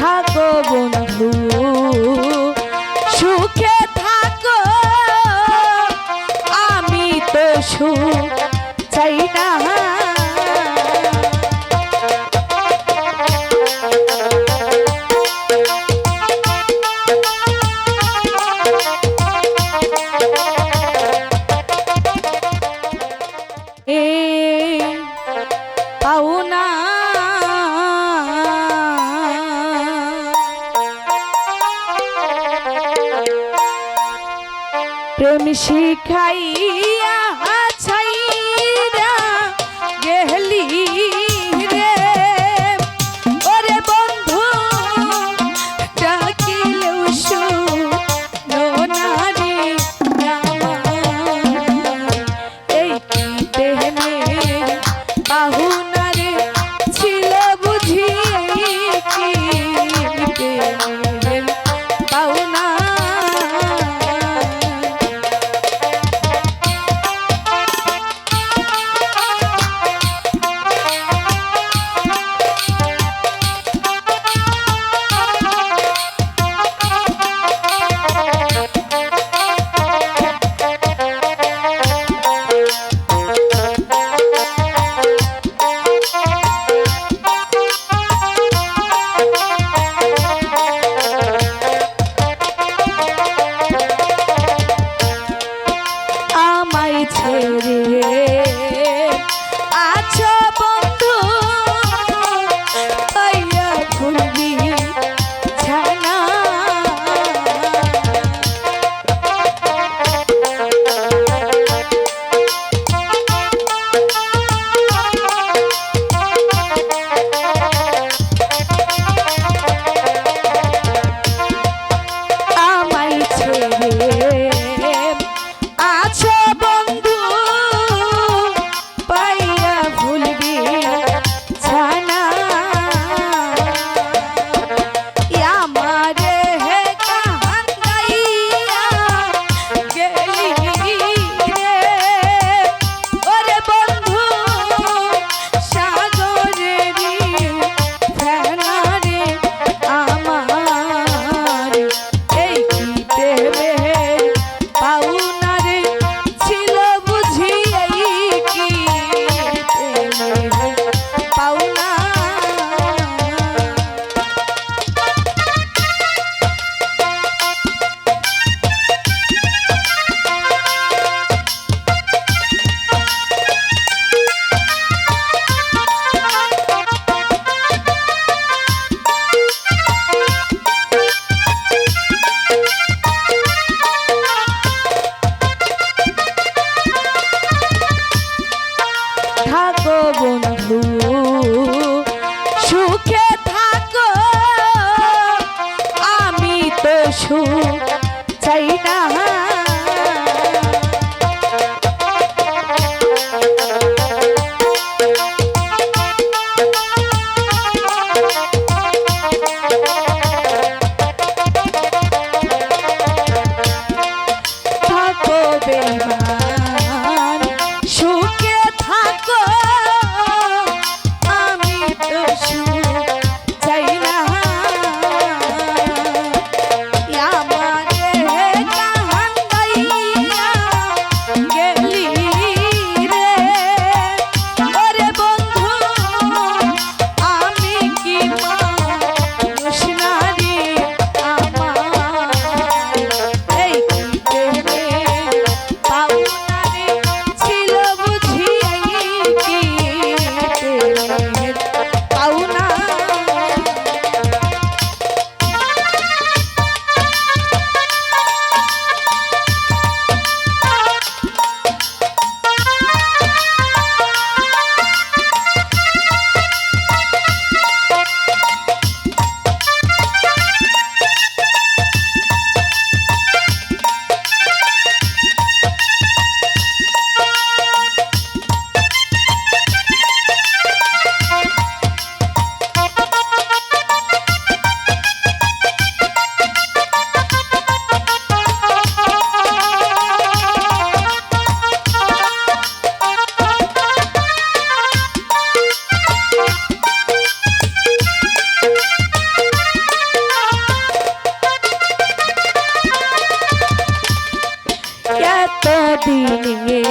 থাকো বন্ধু সুখে থাকো আমি তো সুখ চাই না Hey. শিখাইয়া ছাই শুধু দিনিয়ে